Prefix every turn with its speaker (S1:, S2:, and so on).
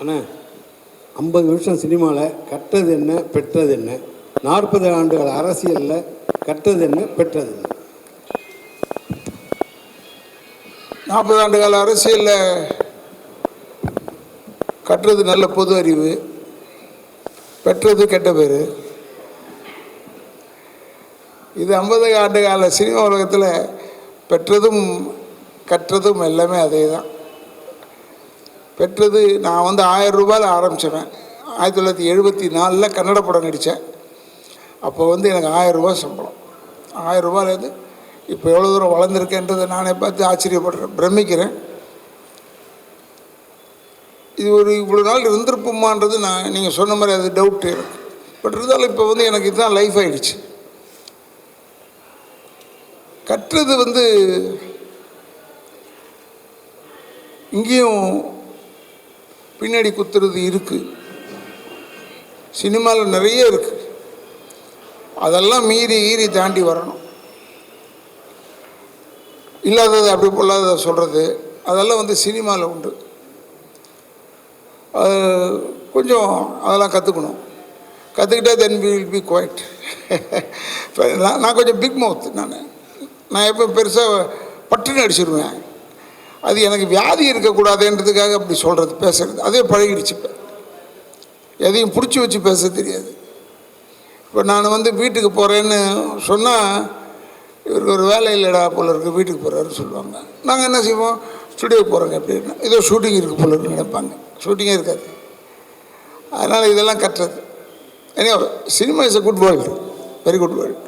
S1: அண்ணே ஐம்பது வருஷம் சினிமாவில் கற்றது என்ன பெற்றது என்ன? நாற்பது ஆண்டுகள் அரசியலில் கற்றது என்ன பெற்றது என்ன?
S2: நாற்பது ஆண்டு கால அரசியலில் கற்றது நல்ல பொது அறிவு பெற்றது கெட்ட பேர். இது ஐம்பது ஆண்டு கால சினிமா உலகத்தில் பெற்றதும் கற்றதும் எல்லாமே அதே தான் பெற்றது நான் வந்து ஆயிரம் ரூபாயில் ஆரம்பித்தவன் ஆயிரத்தி தொள்ளாயிரத்தி எழுபத்தி நாலில் கன்னட படம் நடித்தேன் அப்போ வந்து எனக்கு ஆயிரம் ரூபா சம்பளம். ஆயிரம் ரூபாயிலேருந்து இப்போ எவ்வளோ தூரம் வளர்ந்துருக்கேன்றதை நானே பார்த்து ஆச்சரியப்படுறேன் பிரமிக்கிறேன். இது ஒரு இவ்வளோ நாள் இருந்திருப்போமான்றது நான் நீங்கள் சொன்ன மாதிரி அது டவுட்டு எனக்கு பட் இருந்தாலும் இப்போ வந்து எனக்கு இதுதான் லைஃப் ஆகிடுச்சு கற்றது வந்து இங்கேயும் பின்னாடி குத்துறது இருக்குது சினிமாவில் நிறைய இருக்குது அதெல்லாம் மீறி ஈறி தாண்டி வரணும். இல்லாதது அப்படி பொல்லாததை சொல்கிறது அதெல்லாம் வந்து சினிமாவில் உண்டு. அது கொஞ்சம் அதெல்லாம் கற்றுக்கணும் கற்றுக்கிட்டா தென் வில் பி குவைட் நான் நான் கொஞ்சம் பிக் மவுத் நான். நான் எப்போ பெருசாக பட்டுன்னு அடிச்சிடுவேன் அது எனக்கு வியாதி இருக்கக்கூடாதுன்றதுக்காக அப்படி சொல்கிறது பேசுகிறது அதே பழகிடுச்சு இப்போ. எதையும் பிடிச்சி வச்சு பேச தெரியாது. இப்போ நான் வந்து வீட்டுக்கு போகிறேன்னு சொன்னால் இவருக்கு ஒரு வேலை இல்லைடா போல இருக்குது வீட்டுக்கு போகிறாருன்னு சொல்லுவாங்க. நாங்கள் என்ன செய்வோம்? ஸ்டுடியோ போகிறோங்க எப்படின்னா ஏதோ ஷூட்டிங் இருக்குது போல இருக்குன்னு நினைப்பாங்க. ஷூட்டிங்கே இருக்காது. அதனால் இதெல்லாம் கட்டுறது ஏன்னா cinema is a good world very good world